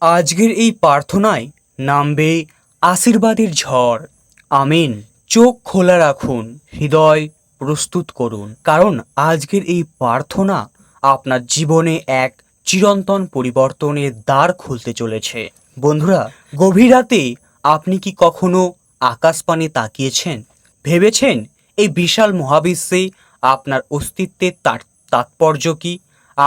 আজকের এই প্রার্থনায় নামবে আশীর্বাদের ঝড়। আমিন। চোখ খোলা রাখুন, হৃদয় প্রস্তুত করুন। কারণ আজকের এই প্রার্থনা আপনার জীবনে এক চিরন্তন পরিবর্তনের দ্বার খুলতে চলেছে। বন্ধুরা, গভীর রাতে আপনি কি কখনো আকাশপানে তাকিয়েছেন? ভেবেছেন এই বিশাল মহাবিশ্বে আপনার অস্তিত্বের তাৎ- তাৎপর্য কি?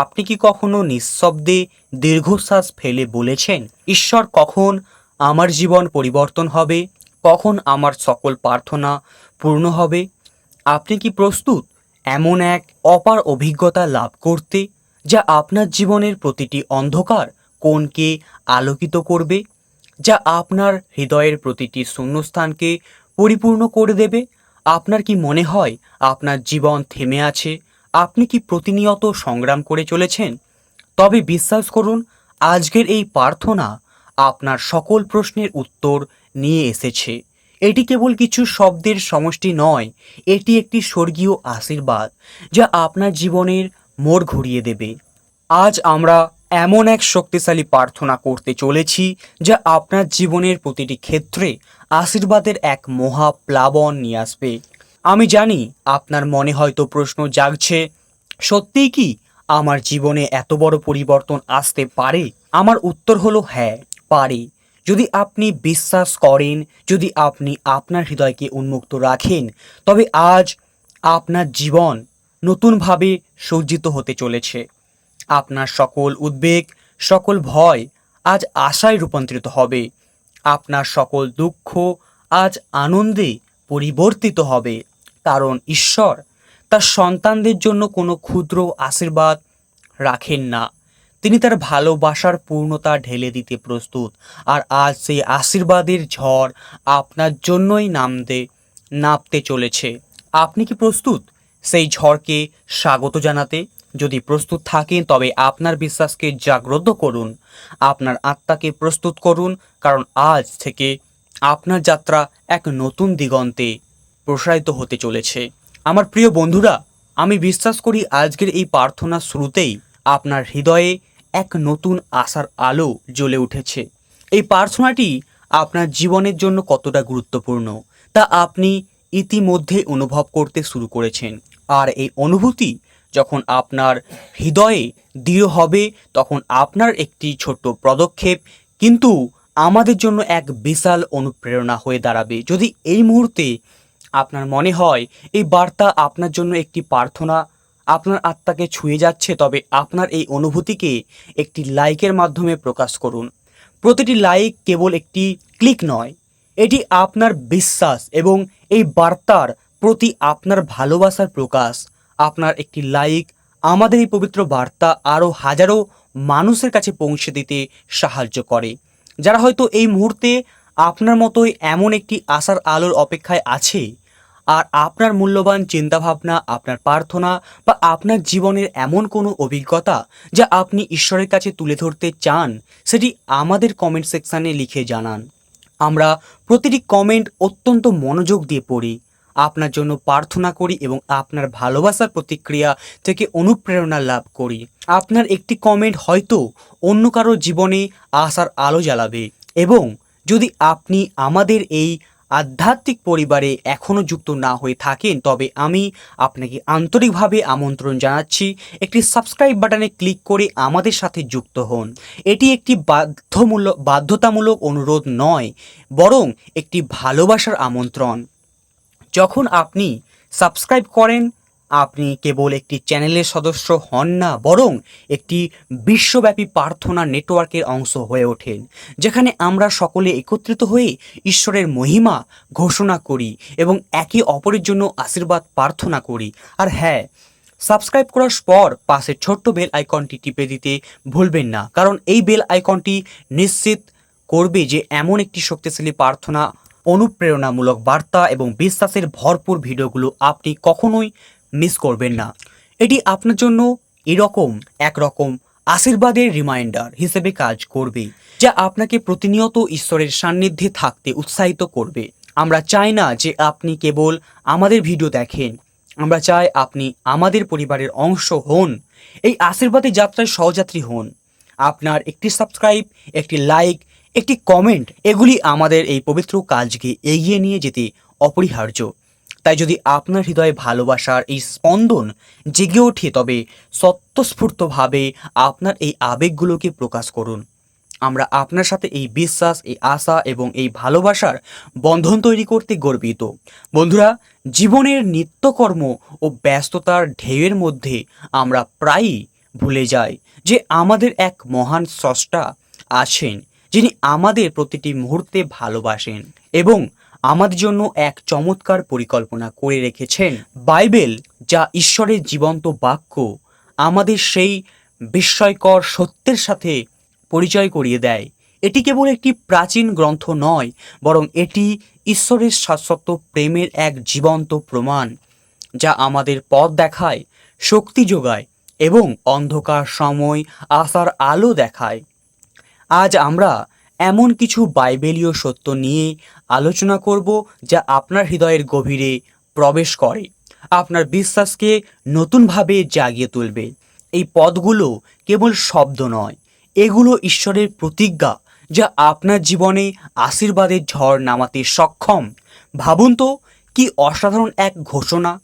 আপনি কি কখনো নিঃশব্দে দীর্ঘশ্বাস ফেলে বলেছেন, ঈশ্বর, কখন আমার জীবন পরিবর্তন হবে? কখন আমার সকল প্রার্থনা পূর্ণ হবে? আপনি কি প্রস্তুত এমন এক অপার অভিজ্ঞতা লাভ করতে, যা আপনার জীবনের প্রতিটি অন্ধকার কোণকে আলোকিত করবে, যা আপনার হৃদয়ের প্রতিটি শূন্যস্থানকে পরিপূর্ণ করে দেবে? আপনার কি মনে হয় আপনার জীবন থেমে আছে? আপনি কি প্রতিনিয়ত সংগ্রাম করে চলেছেন? তবে বিশ্বাস করুন, আজকের এই প্রার্থনা আপনার সকল প্রশ্নের উত্তর নিয়ে এসেছে। এটি কেবল কিছু শব্দের সমষ্টি নয়, এটি একটি স্বর্গীয় আশীর্বাদ যা আপনার জীবনের মোড় ঘুরিয়ে দেবে। আজ আমরা এমন এক শক্তিশালী প্রার্থনা করতে চলেছি যা আপনার জীবনের প্রতিটি ক্ষেত্রে আশীর্বাদের এক মহা প্লাবন নিয়ে আসবে। আমি জানি আপনার মনে হয়তো প্রশ্ন জাগছে, সত্যিই কি আমার জীবনে এত বড় পরিবর্তন আসতে পারে? আমার উত্তর হলো হ্যাঁ পারে। যদি আপনি বিশ্বাস করেন, যদি আপনি আপনার হৃদয়কে উন্মুক্ত রাখেন, তবে আজ আপনার জীবন নতুনভাবে সজ্জিত হতে চলেছে। আপনার সকল উদ্বেগ, সকল ভয় আজ আশায় রূপান্তরিত হবে। আপনার সকল দুঃখ আজ আনন্দে পরিবর্তিত হবে। কারণ ঈশ্বর তার সন্তানদের জন্য কোনো ক্ষুদ্র আশীর্বাদ রাখেন না। তিনি তার ভালোবাসার পূর্ণতা ঢেলে দিতে প্রস্তুত। আর আজ সেই আশীর্বাদের ঝড় আপনার জন্যই নামতে নামতে চলেছে। আপনি কি প্রস্তুত সেই ঝড়কে স্বাগত জানাতে? যদি প্রস্তুত থাকেন, তবে আপনার বিশ্বাসকে জাগ্রত করুন। আপনার আত্মাকে প্রস্তুত করুন, কারণ আজ থেকে আপনার যাত্রা এক নতুন দিগন্তে। প্রসারিত হতে চলেছে। আমার প্রিয় বন্ধুরা, আমি বিশ্বাস করি আজকের এই প্রার্থনা শুরুতেই আপনার হৃদয়ে এক নতুন আশার আলো জ্বলে উঠেছে। এই প্রার্থনাটি আপনার জীবনের জন্য কতটা গুরুত্বপূর্ণ, তা আপনি ইতিমধ্যে অনুভব করতে শুরু করেছেন। আর এই অনুভূতি যখন আপনার হৃদয়ে দৃঢ় হবে, তখন আপনার একটি ছোট্ট পদক্ষেপ কিন্তু আমাদের জন্য এক বিশাল অনুপ্রেরণা হয়ে দাঁড়াবে। যদি এই মুহূর্তে আপনার মনে হয় এই বার্তা আপনার জন্য একটি প্রার্থনা? আপনার আত্মাকে ছুঁয়ে যাচ্ছে, তবে আপনার এই অনুভূতিকে একটি লাইকের মাধ্যমে প্রকাশ করুন। প্রতিটি লাইক কেবল একটি ক্লিক নয়, এটি আপনার বিশ্বাস এবং এই বার্তার প্রতি আপনার ভালোবাসার প্রকাশ। আপনার একটি লাইক আমাদের এই পবিত্র বার্তা আরও হাজারো মানুষের কাছে পৌঁছে দিতে সাহায্য করে। যারা হয়তো এই মুহূর্তে আপনার মতোই এমন একটি আশার আলোর অপেক্ষায় আছে আর আপনার মূল্যবান চিন্তাভাবনা, আপনার প্রার্থনা বা আপনার জীবনের এমন কোনো অভিজ্ঞতা যা আপনি ঈশ্বরের কাছে তুলে ধরতে চান, সেটি আমাদের কমেন্ট সেকশানে লিখে জানান। আমরা প্রতিটি কমেন্ট অত্যন্ত মনোযোগ দিয়ে পড়ি। আপনার জন্য প্রার্থনা করি এবং আপনার ভালোবাসার প্রতিক্রিয়া থেকে অনুপ্রেরণা লাভ করি। আপনার একটি কমেন্ট হয়তো অন্য কারও জীবনে আসার আলো জ্বালাবে এবং যদি আপনি আমাদের এই আধ্যাত্মিক পরিবারে এখনও যুক্ত না হয়ে থাকেন, তবে আমি আপনাকে আন্তরিকভাবে আমন্ত্রণ জানাচ্ছি। একটি সাবস্ক্রাইব বাটনে ক্লিক করে আমাদের সাথে যুক্ত হন। এটি একটি বাধ্যমূলক বাধ্যতামূলক অনুরোধ নয়, বরং একটি ভালোবাসার আমন্ত্রণ। যখন আপনি সাবস্ক্রাইব করেন আপনি কেবল একটি চ্যানেলের সদস্য হন না, বরং একটি বিশ্বব্যাপী প্রার্থনা নেটওয়ার্কের অংশ হয়ে ওঠেন, যেখানে আমরা সকলে একত্রিত হয়ে ঈশ্বরের মহিমা ঘোষণা করি এবং একে অপরের জন্য আশীর্বাদ প্রার্থনা করি। আর হ্যাঁ সাবস্ক্রাইব করার পর পাশের ছোট্ট বেল আইকনটি টিপে দিতে ভুলবেন না, কারণ এই বেল আইকনটি নিশ্চিত করবে যে এমন একটি শক্তিশালী প্রার্থনা, অনুপ্রেরণামূলক বার্তা এবং বিশ্বাসের ভরপুর ভিডিওগুলো আপনি কখনোই মিস করবেন না। এটি আপনার জন্য এরকম, একরকম আশীর্বাদের রিমাইন্ডার হিসেবে কাজ করবে, যা আপনাকে প্রতিনিয়ত ঈশ্বরের সান্নিধ্যে থাকতে উৎসাহিত করবে। আমরা চাই না যে আপনি কেবল আমাদের ভিডিও দেখেন, আমরা চাই আপনি আমাদের পরিবারের অংশ হন, এই আশীর্বাদের যাত্রায় সহযাত্রী হন। আপনার একটি সাবস্ক্রাইব একটি লাইক একটি কমেন্ট এগুলি আমাদের এই পবিত্র কাজকে এগিয়ে নিয়ে যেতে অপরিহার্য। তাই যদি আপনার হৃদয়ে ভালোবাসার এই স্পন্দন জেগে ওঠে, তবে স্বতঃস্ফূর্তভাবে আপনার এই আবেগগুলোকে প্রকাশ করুন। আমরা আপনার সাথে এই বিশ্বাস, এই আশা এবং এই ভালোবাসার বন্ধন তৈরি করতে গর্বিত। বন্ধুরা, জীবনের নিত্যকর্ম ও ব্যস্ততার ঢেউয়ের মধ্যে আমরা প্রায়ই ভুলে যাই যে আমাদের এক মহান স্রষ্টা আছেন, যিনি আমাদের প্রতিটি মুহূর্তে ভালোবাসেন এবং আমাদের জন্য এক চমৎকার পরিকল্পনা করে রেখেছেন বাইবেল, যা ঈশ্বরের জীবন্ত বাক্য আমাদের সেই বিস্ময়কর সত্যের সাথে পরিচয় করিয়ে দেয়। এটি কেবল একটি প্রাচীন গ্রন্থ নয়, বরং এটি ঈশ্বরের শাশ্বত প্রেমের এক জীবন্ত প্রমাণ, যা আমাদের পথ দেখায়, শক্তি যোগায় এবং অন্ধকার সময় আসার আলো দেখায়। আজ আমরা এমন কিছু বাইবেলীয় সত্য নিয়ে আলোচনা করব যা আপনার হৃদয়ের গভীরে প্রবেশ করে। আপনার বিশ্বাসকে নতুনভাবে জাগিয়ে তুলবে। এই পদগুলো কেবল শব্দ নয়, এগুলো ঈশ্বরের প্রতিজ্ঞা যা আপনার জীবনে আশীর্বাদের ঝড় নামাতে সক্ষম। ভাবুন তো, কি অসাধারণ এক ঘোষণা।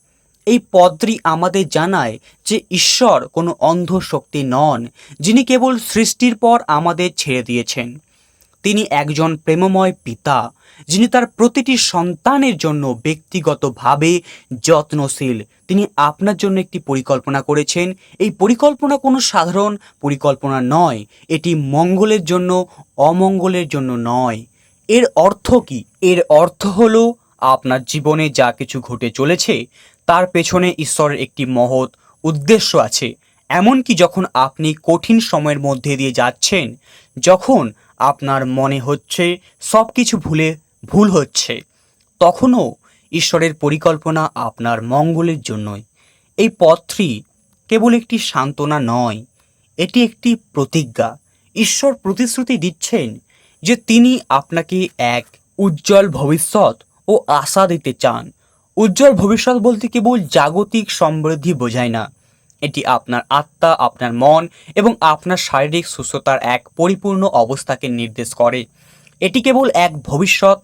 এই পদটি আমাদের জানায় যে ঈশ্বর কোনো অন্ধ শক্তি নন, যিনি কেবল সৃষ্টির পর আমাদের ছেড়ে দিয়েছেন। তিনি একজন প্রেমময় পিতা, যিনি তার প্রতিটি সন্তানের জন্য ব্যক্তিগতভাবে যত্নশীল। তিনি আপনার জন্য একটি পরিকল্পনা করেছেন। এই পরিকল্পনা কোনো সাধারণ পরিকল্পনা নয়, এটি মঙ্গলের জন্য, অমঙ্গলের জন্য নয়। এর অর্থ কি? এর অর্থ হলো, আপনার জীবনে যা কিছু ঘটে চলেছে, তার পেছনে ঈশ্বরের একটি মহৎ উদ্দেশ্য আছে। এমনকি যখন আপনি কঠিন সময়ের মধ্যে দিয়ে যাচ্ছেন, যখন আপনার মনে হচ্ছে সব কিছু ভুলে ভুল হচ্ছে। তখনও ঈশ্বরের পরিকল্পনা আপনার মঙ্গলের জন্যই। এই পথটি কেবল একটি সান্ত্বনা নয়, এটি একটি প্রতিজ্ঞা। ঈশ্বর প্রতিশ্রুতি দিচ্ছেন যে তিনি আপনাকে এক উজ্জ্বল ভবিষ্যৎ ও আশা দিতে চান। উজ্জ্বল ভবিষ্যৎ বলতে কেবল জাগতিক সমৃদ্ধি বোঝায় না এটি আপনার আত্মা, আপনার মন এবং আপনার শারীরিক সুস্থতার এক পরিপূর্ণ অবস্থাকে নির্দেশ করে। এটি কেবল এক ভবিষ্যৎ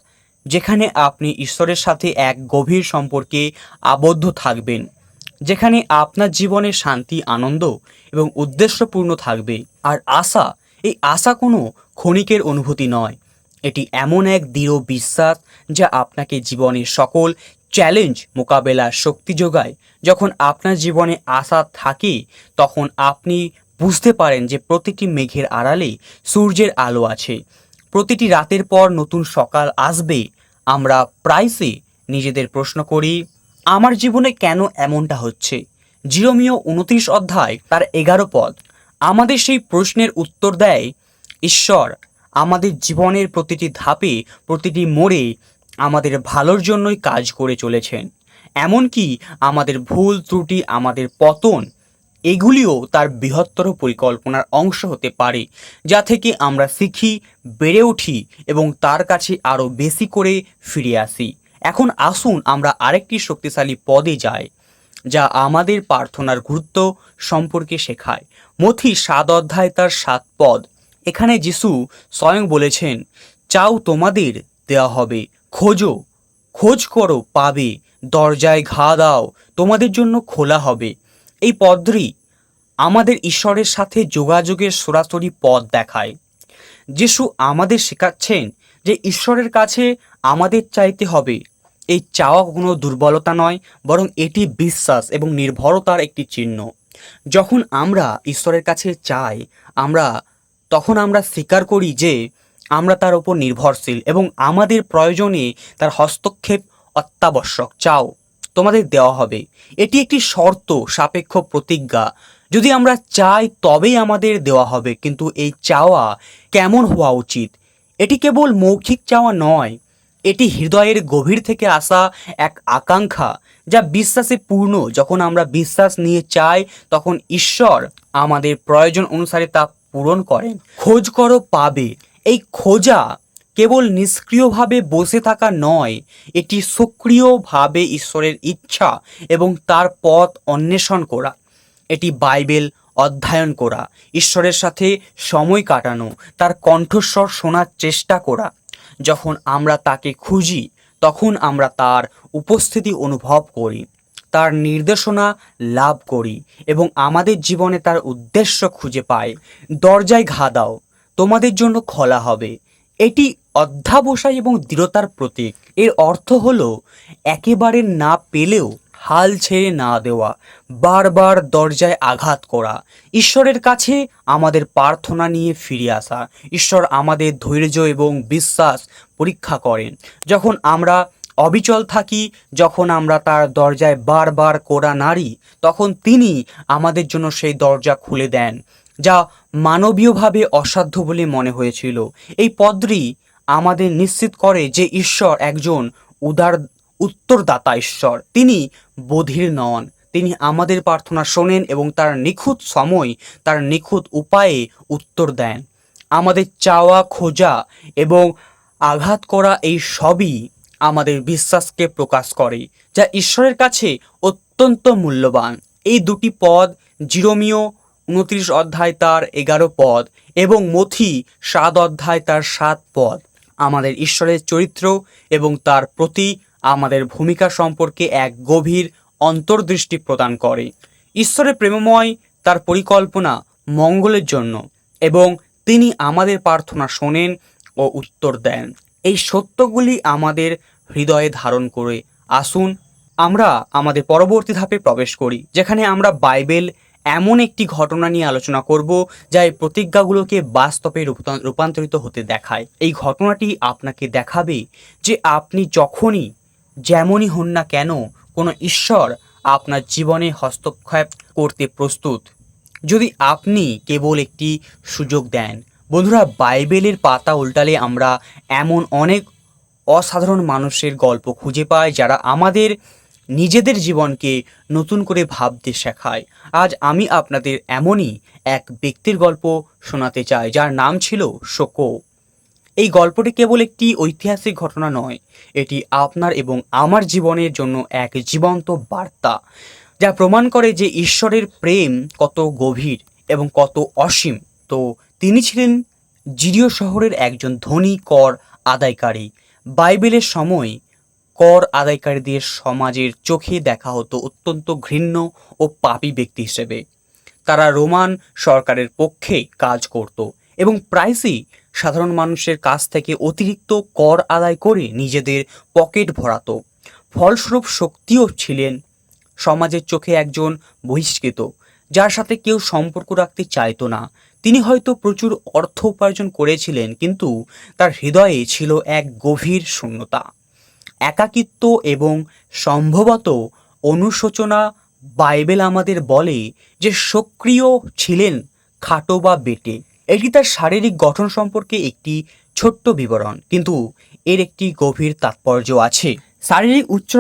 যেখানে আপনি ঈশ্বরের সাথে এক গভীর সম্পর্কে আবদ্ধ থাকবেন, যেখানে আপনার জীবনে শান্তি, আনন্দ এবং উদ্দেশ্যপূর্ণ থাকবে। আর আশা, এই আশা কোনো ক্ষণিকের অনুভূতি নয়। এটি এমন এক দৃঢ় বিশ্বাস যা আপনাকে জীবনের সকল চ্যালেঞ্জ মোকাবেলার শক্তি যোগায়। যখন আপনার জীবনে আশা থাকে, তখন আপনি বুঝতে পারেন যে প্রতিটি মেঘের আড়ালে সূর্যের আলো আছে। প্রতিটি রাতের পর নতুন সকাল আসবে। আমরা প্রায়শই নিজেদের প্রশ্ন করি, আমার জীবনে কেন এমনটা হচ্ছে? জিরোমিও উনত্রিশ অধ্যায়, তার এগারো পদ। আমাদের সেই প্রশ্নের উত্তর দেয়, ঈশ্বর, আমাদের জীবনের প্রতিটি ধাপে প্রতিটি মোড়ে আমাদের ভালোর জন্যই কাজ করে চলেছেন। এমনকি আমাদের ভুল ত্রুটি, আমাদের পতন, এগুলিও তার বৃহত্তর পরিকল্পনার অংশ হতে পারে, যা থেকে আমরা শিখি, বেড়ে উঠি এবং তার কাছে আরও বেশি করে ফিরে আসি। এখন আসুন আমরা আরেকটি শক্তিশালী পদে যাই, যা আমাদের প্রার্থনার গুরুত্ব সম্পর্কে শেখায়। মথি সাত অধ্যায় তার সাত পদ। এখানে যিশু স্বয়ং বলেছেন, চাও তোমাদের দেওয়া হবে খোঁজো, খোঁজ করো পাবে, দরজায় ঘা দাও, তোমাদের জন্য খোলা হবে। এই পদটি আমাদের ঈশ্বরের সাথে যোগাযোগের সরাসরি পথ দেখায়। যিশু আমাদের শেখাচ্ছেন যে ঈশ্বরের কাছে আমাদের চাইতে হবে। এই চাওয়া কোনো দুর্বলতা নয়, বরং এটি বিশ্বাস এবং নির্ভরতার একটি চিহ্ন। যখন আমরা ঈশ্বরের কাছে চাই, আমরা, তখন আমরা স্বীকার করি যে আমরা তার উপর নির্ভরশীল এবং আমাদের প্রয়োজনে তার হস্তক্ষেপ অত্যাবশ্যক। চাও, তোমাদের দেওয়া হবে। এটি একটি শর্ত, সাপেক্ষ প্রতিজ্ঞা। যদি আমরা চাই, তবেই আমাদের দেওয়া হবে, কিন্তু এই চাওয়া কেমন হওয়া উচিত? এটি কেবল মৌখিক চাওয়া নয়, এটি হৃদয়ের গভীর থেকে আসা এক আকাঙ্ক্ষা, যা বিশ্বাসে পূর্ণ। যখন আমরা বিশ্বাস নিয়ে চাই, তখন ঈশ্বর আমাদের প্রয়োজন অনুসারে তা পূরণ করেন। খোঁজ করো পাবে এই খোঁজা কেবল নিষ্ক্রিয়ভাবে বসে থাকা নয়, এটি সক্রিয়ভাবে ঈশ্বরের ইচ্ছা এবং তার পথ অন্বেষণ করা। এটি বাইবেল অধ্যয়ন করা, ঈশ্বরের সাথে সময় কাটানো, তার কণ্ঠস্বর শোনার চেষ্টা করা। যখন আমরা তাকে খুঁজি, তখন আমরা তার উপস্থিতি অনুভব করি, তার নির্দেশনা লাভ করি এবং আমাদের জীবনে তার উদ্দেশ্য খুঁজে পাই। দরজায় ঘা দাও। তোমাদের জন্য খোলা হবে। এটি অধ্যাবসায় এবং দৃঢ়তার প্রতীক। এর অর্থ হলো, একেবারে না পেলেও হাল ছেড়ে না দেওয়া, বারবার দরজায় আঘাত করা, ঈশ্বরের কাছে আমাদের প্রার্থনা নিয়ে ফিরে আসা। ঈশ্বর আমাদের ধৈর্য এবং বিশ্বাস পরীক্ষা করেন। যখন আমরা অবিচল থাকি, যখন আমরা তার দরজায় বারবার কোড়া নাড়ি, তখন তিনি আমাদের জন্য সেই দরজা খুলে দেন। যা মানবীয়ভাবে অসাধ্য বলে মনে হয়েছিল। এই পদটি আমাদের নিশ্চিত করে যে ঈশ্বর একজন উদার, উত্তরদাতা ঈশ্বর। তিনি বধির নন। তিনি আমাদের প্রার্থনা শোনেন এবং তার নিখুঁত সময়, তার নিখুঁত উপায়ে উত্তর দেন। আমাদের চাওয়া, খোঁজা এবং আঘাত করা এই সবই আমাদের বিশ্বাসকে প্রকাশ করে, যা ঈশ্বরের কাছে অত্যন্ত মূল্যবান। এই দুটি পদ জিরোমিও উনত্রিশ অধ্যায় তার এগারো পদ এবং মথি সাত অধ্যায় তার সাত পদ। আমাদের ঈশ্বরের চরিত্র এবং তার প্রতি আমাদের ভূমিকা সম্পর্কে এক গভীর অন্তর্দৃষ্টি প্রদান করে। ঈশ্বরের প্রেমময় তার পরিকল্পনা মঙ্গলের জন্য এবং তিনি আমাদের প্রার্থনা শোনেন ও উত্তর দেন। এই সত্যগুলি আমাদের হৃদয়ে ধারণ করে। আসুন আমরা আমাদের পরবর্তী ধাপে প্রবেশ করি, যেখানে আমরা বাইবেল এমন একটি ঘটনা নিয়ে আলোচনা করব যা এই প্রতিজ্ঞাগুলোকে বাস্তবে রূপান্তরিত হতে দেখায়। এই ঘটনাটি আপনাকে দেখাবে যে আপনি যখনই, যেমনই হন না কেন, কোনো ঈশ্বর আপনার জীবনে হস্তক্ষেপ করতে প্রস্তুত। যদি আপনি কেবল একটি সুযোগ দেন। বন্ধুরা, বাইবেলের পাতা উল্টালে আমরা এমন অনেক অসাধারণ মানুষের গল্প খুঁজে পাই যারা আমাদের নিজেদের জীবনকে নতুন করে ভাবতে শেখায়। আজ আমি আপনাদের এমনই এক ব্যক্তির গল্প শোনাতে চাই, যার নাম ছিল শোকো। এই গল্পটি কেবল একটি ঐতিহাসিক ঘটনা নয়, এটি আপনার এবং আমার জীবনের জন্য এক জীবন্ত বার্তা, যা প্রমাণ করে যে ঈশ্বরের প্রেম কত গভীর এবং কত অসীম। তো তিনি ছিলেন জিরিও শহরের একজন ধনী, কর আদায়কারী। বাইবেলের সময় কর আদায়কারীদের সমাজের চোখে দেখা হতো অত্যন্ত ঘৃণ্য ও পাপী ব্যক্তি হিসেবে। তারা রোমান সরকারের পক্ষে কাজ করত এবং প্রায়শই সাধারণ মানুষের কাছ থেকে অতিরিক্ত কর আদায় করে নিজেদের পকেট ভরাতো। ফলস্বরূপ শক্তিও ছিলেন সমাজের চোখে একজন বহিষ্কৃত, যার সাথে কেউ সম্পর্ক রাখতে চাইতো না। তিনি হয়তো প্রচুর অর্থ উপার্জন করেছিলেন, কিন্তু তার হৃদয়ে ছিল এক গভীর শূন্যতা। একাকিত্ব এবং সম্ভবত অনুশোচনা বাইবেল আমাদের বলে যে সক্রিয় ছিলেন খাটো বা বেটে। এটি তার শারীরিক গঠন সম্পর্কে একটি ছোট্ট বিবরণ, কিন্তু এর একটি গভীর তাৎপর্য আছে। শারীরিক উচ্চ,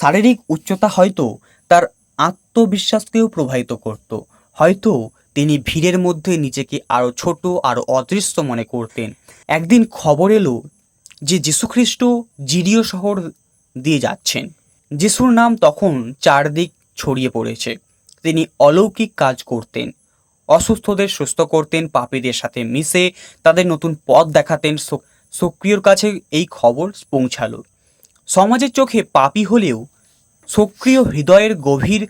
শারীরিক উচ্চতা হয়তো তার আত্মবিশ্বাসকেও প্রভাবিত করত। হয়তো তিনি ভিড়ের মধ্যে নিজেকে আরও ছোট আরও অদৃশ্য মনে করতেন। একদিন খবর এলো যে যীশুখ্রিস্ট জিরিয় শহর দিয়ে যাচ্ছেন। যিশুর নাম তখন চারদিক ছড়িয়ে পড়েছে। তিনি অলৌকিক কাজ করতেন, অসুস্থদের সুস্থ করতেন, পাপীদের সাথে মিশে তাদের নতুন পথ দেখাতেন। সক্রিয়র কাছে এই খবর পৌঁছালো। সমাজের চোখে পাপী হলেও সক্রিয় হৃদয়ের গভীর,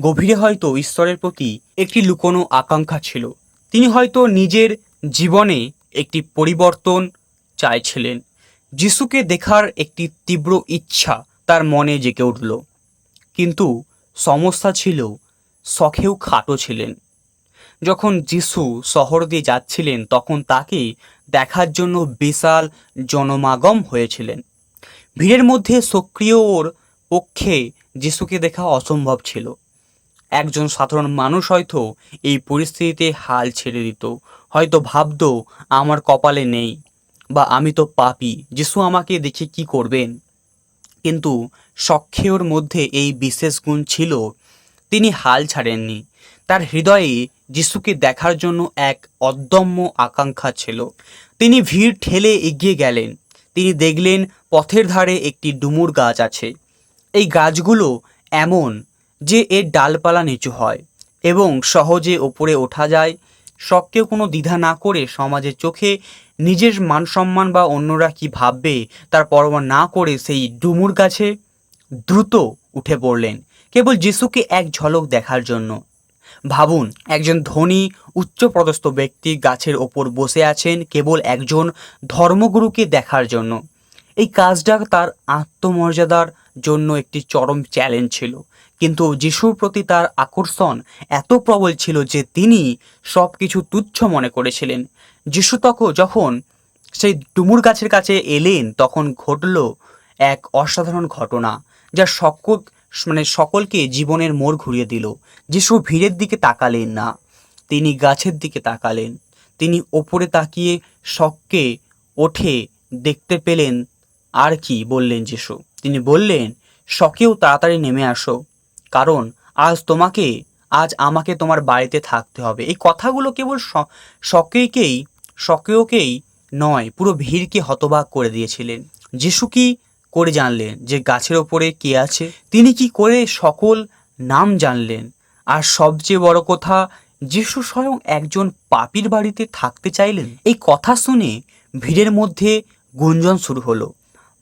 গভীরে হয়তো ঈশ্বরের প্রতি একটি লুকোনো আকাঙ্ক্ষা ছিল। তিনি হয়তো নিজের জীবনে একটি পরিবর্তন চাইছিলেন। যিশুকে দেখার একটি তীব্র ইচ্ছা তার মনে জেগে উঠল। কিন্তু সমস্যা ছিল শখেও খাটো ছিলেন। যখন যিশু শহর দিয়ে যাচ্ছিলেন, তখন তাকে দেখার জন্য বিশাল জনমাগম হয়েছিলেন। ভিড়ের মধ্যে সক্রিয় ওর পক্ষে যিশুকে দেখা অসম্ভব ছিল। একজন সাধারণ মানুষ হয়তো এই পরিস্থিতিতে হাল ছেড়ে দিত, হয়তো ভাবতো, আমার কপালে নেই। বা আমি তো পাপি, যিশু আমাকে দেখে কি করবেন? কিন্তু সক্ষেয়র মধ্যে এই বিশেষ গুণ ছিল, তিনি হাল ছাড়েননি। তার হৃদয়ে যিশুকে দেখার জন্য এক অদম্য আকাঙ্ক্ষা ছিল। তিনি ভিড় ঠেলে এগিয়ে গেলেন। তিনি দেখলেন পথের ধারে একটি ডুমুর গাছ আছে। এই গাছগুলো এমন যে এর ডালপালা নিচু হয় এবং সহজে ওপরে ওঠা যায়। শখকেও কোনো দ্বিধা না করে সমাজের চোখে নিজের মান সম্মান বা অন্যরা কি ভাববে তার পরোয়া না করে সেই ডুমুর গাছে দ্রুত উঠে পড়লেন। কেবল যিশুকে এক ঝলক দেখার জন্য। ভাবুন, একজন ধনী, উচ্চপদস্থ ব্যক্তি গাছের ওপর বসে আছেন কেবল একজন ধর্মগুরুকে দেখার জন্য। এই কাজটা তার আত্মমর্যাদার জন্য একটি চরম চ্যালেঞ্জ ছিল। কিন্তু যিশুর প্রতি তার আকর্ষণ এত প্রবল ছিল যে তিনি সব কিছু তুচ্ছ মনে করেছিলেন। যিশু তখন যখন সেই ডুমুর গাছের কাছে এলেন, তখন ঘটল এক অসাধারণ ঘটনা, যা সকল মানে সকলকে জীবনের মোড় ঘুরিয়ে দিল। যিশু ভিড়ের দিকে তাকালেন না, তিনি গাছের দিকে তাকালেন। তিনি ওপরে তাকিয়ে শখকে ওঠে দেখতে পেলেন, আর কি? বললেন যিশু। তিনি বললেন, শখেও তাড়াতাড়ি নেমে আসো, কারণ আজ তোমাকে, আজ আমাকে তোমার বাড়িতে থাকতে হবে। এই কথাগুলো কেবল শ- শকেকেই নয়, পুরো ভিড়কে হতবাক করে দিয়েছিলেন। যিশু কি করে জানলেন যে গাছের ওপরে কে আছে? তিনি কি করে সকল নাম জানলেন? আর সবচেয়ে বড় কথা, যিশু স্বয়ং একজন পাপীর বাড়িতে থাকতে চাইলেন? এই কথা শুনে ভিড়ের মধ্যে গুঞ্জন শুরু হলো।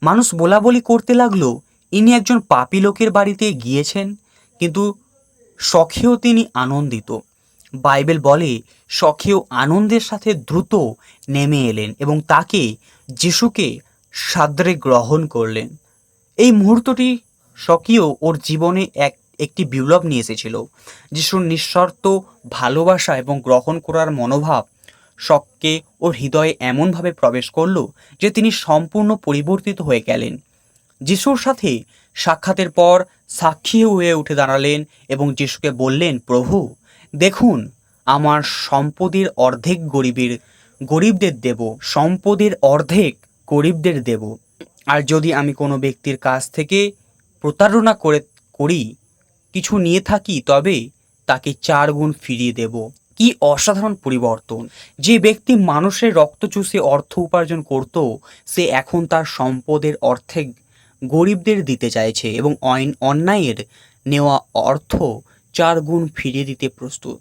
মানুষ বলা বলি করতে লাগল, ইনি একজন পাপী লোকের বাড়িতে গিয়েছেন, কিন্তু শখেও তিনি আনন্দিত। বাইবেল বলে শখেও আনন্দের সাথে দ্রুত নেমে এলেন এবং তাকে যিশুকে সাদরে গ্রহণ করলেন। এই মুহূর্তটি স্বকীয় ওর জীবনে এক, একটি বিপ্লব নিয়ে এসেছিল। যিশুর নিঃশর্ত ভালোবাসা এবং গ্রহণ করার মনোভাব শখকে ওর হৃদয়ে এমনভাবে প্রবেশ করল যে তিনি সম্পূর্ণ পরিবর্তিত হয়ে গেলেন। যিশুর সাথে সাক্ষাতের পর সাক্ষী হয়ে উঠে দাঁড়ালেন এবং যিশুকে বললেন, প্রভু দেখুন, আমার সম্পদের অর্ধেক গরিবের, গরিবদের দেব। সম্পদের অর্ধেক গরিবদের দেব। আর যদি আমি কোনো ব্যক্তির কাছ থেকে প্রতারণা করে, করি, কিছু নিয়ে থাকি, তবে তাকে চার গুণ ফিরিয়ে দেব। কি অসাধারণ পরিবর্তন। যে ব্যক্তি মানুষের রক্ত চুষে অর্থ উপার্জন করত, সে এখন তার সম্পদের অর্ধেক গরিবদের দিতে চাইছে এবং অন্যায়ের নেওয়া অর্থ চার গুণ ফিরিয়ে দিতে প্রস্তুত।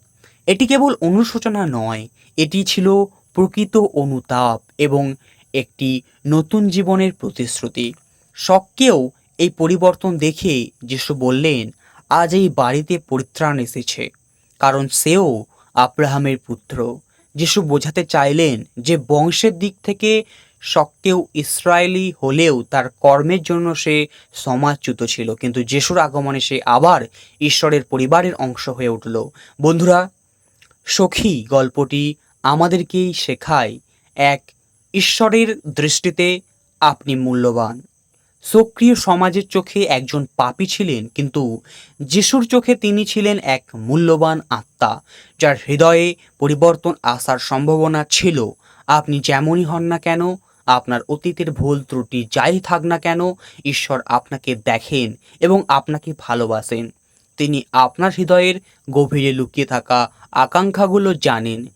এটি কেবল অনুশোচনা নয়, এটি ছিল প্রকৃত অনুতাপ এবং একটি নতুন জীবনের প্রতিশ্রুতি। শখকেও এই পরিবর্তন দেখে যিশু বললেন, আজ এই বাড়িতে পরিত্রাণ এসেছে, কারণ সেও আব্রাহামের পুত্র। যিশু বোঝাতে চাইলেন যে বংশের দিক থেকে শক্কেও ইসরায়েলি হলেও তার কর্মের জন্য সে সমাজচ্যুত ছিল। কিন্তু যিশুর আগমনে সে আবার ঈশ্বরের পরিবারের অংশ হয়ে উঠল। বন্ধুরা, সখী গল্পটি আমাদেরকেই শেখায় এক ঈশ্বরের দৃষ্টিতে আপনি মূল্যবান। সক্রিয় সমাজের চোখে একজন পাপী ছিলেন, কিন্তু যিশুর চোখে তিনি ছিলেন এক মূল্যবান আত্মা, যার হৃদয়ে পরিবর্তন আসার সম্ভাবনা ছিল। আপনি যেমনই হন না কেন আপনার অতীতের ভুল ত্রুটি যাই থাক না কেন, ঈশ্বর আপনাকে দেখেন এবং আপনাকে ভালোবাসেন। তিনি আপনার হৃদয়ের গভীরে লুকিয়ে থাকা আকাঙ্ক্ষাগুলো জানেন।